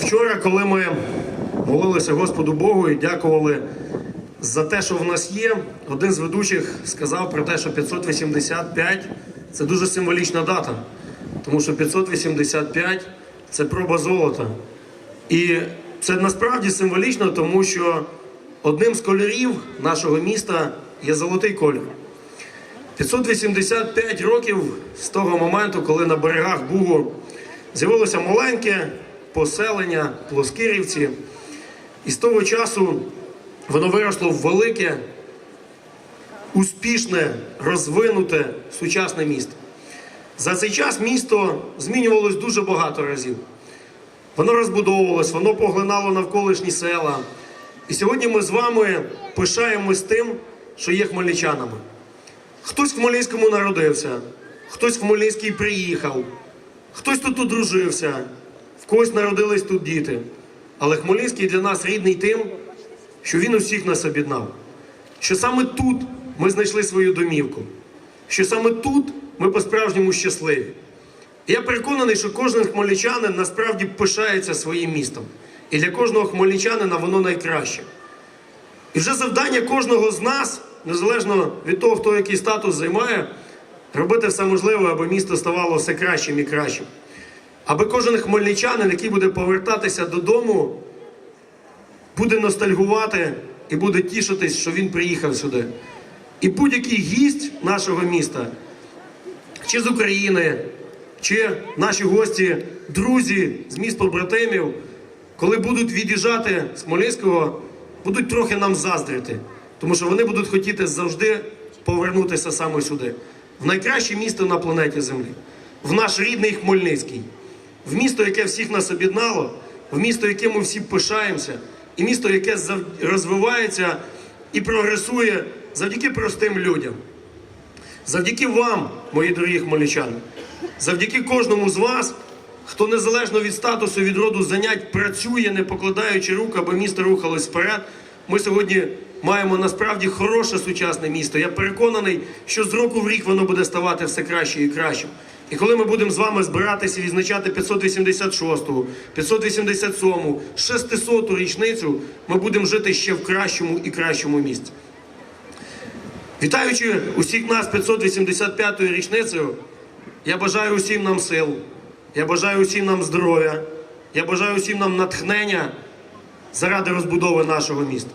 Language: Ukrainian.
Вчора, коли ми молилися Господу Богу і дякували за те, що в нас є, один з ведучих сказав про те, що 585 це дуже символічна дата, тому що 585 це проба золота. І це насправді символічно, тому що одним з кольорів нашого міста є золотий кольор. 585 років з того моменту, коли на берегах Бугу з'явилося маленьке поселення Плоскирівці, і з того часу воно виросло в велике, успішне, розвинуте сучасне місто. За цей час місто змінювалось дуже багато разів. Воно розбудовувалось, воно поглинало навколишні села. І сьогодні ми з вами пишаємось тим, що є хмельничанами. Хтось в Хмельницькому народився, хтось в Хмельницький приїхав, хтось тут одружився, когось народились тут діти. Але Хмельницький для нас рідний тим, що він усіх нас об'єднав. Що саме тут ми знайшли свою домівку, що саме тут ми по-справжньому щасливі. Я переконаний, що кожен хмельничанин насправді пишається своїм містом. І для кожного хмельничанина воно найкраще. І вже завдання кожного з нас, незалежно від того, хто який статус займає, робити все можливе, аби місто ставало все кращим і кращим. Аби кожен хмельничанин, який буде повертатися додому, буде ностальгувати і буде тішитись, що він приїхав сюди. І будь-який гість нашого міста, чи з України, чи наші гості, друзі з міст побратимів, коли будуть від'їжджати з Хмельницького, будуть трохи нам заздрити, тому що вони будуть хотіти завжди повернутися саме сюди, в найкраще місто на планеті Землі, в наш рідний Хмельницький, в місто, яке всіх нас об'єднало, в місто, яким ми всі пишаємося, і місто, яке розвивається і прогресує завдяки простим людям. Завдяки вам, мої дорогі хмельничани, завдяки кожному з вас, хто незалежно від статусу, від роду занять працює, не покладаючи рук, аби місто рухалось вперед. Ми сьогодні маємо насправді хороше сучасне місто. Я переконаний, що з року в рік воно буде ставати все краще і краще. І коли ми будемо з вами збиратися і відзначати 586-ту, 587-му, 600-ту річницю, ми будемо жити ще в кращому і кращому місці. Вітаючи усіх нас 585-ю річницею, я бажаю усім нам сил, я бажаю усім нам здоров'я, я бажаю усім нам натхнення заради розбудови нашого міста.